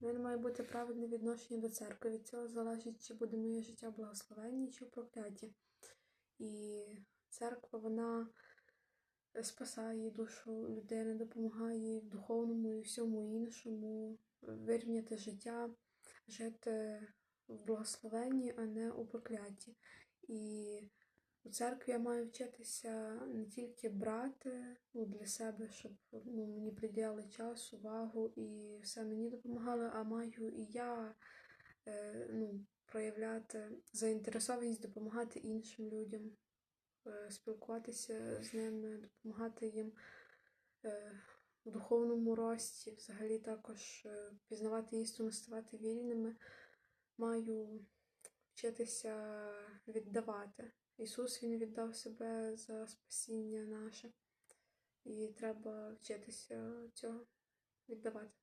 У мене має бути правильне відношення до церкви. Від цього залежить, чи буде моє життя благословенні, чи в прокляті. І церква, вона спасає душу людини, допомагає в духовному і всьому іншому вирівняти життя, жити в благословенні, а не у прокляті. І церкві я маю вчитися не тільки брати ну, для себе, щоб ну, мені приділяли час, увагу і все мені допомагали, а маю і я е, ну, проявляти заінтересованість допомагати іншим людям, е, спілкуватися з ними, допомагати їм е, в духовному рості, взагалі також е, пізнавати істину, ставати вільними. Маю вчитися віддавати. Ісус Він віддав себе за спасіння наше. І треба вчитися цього віддавати.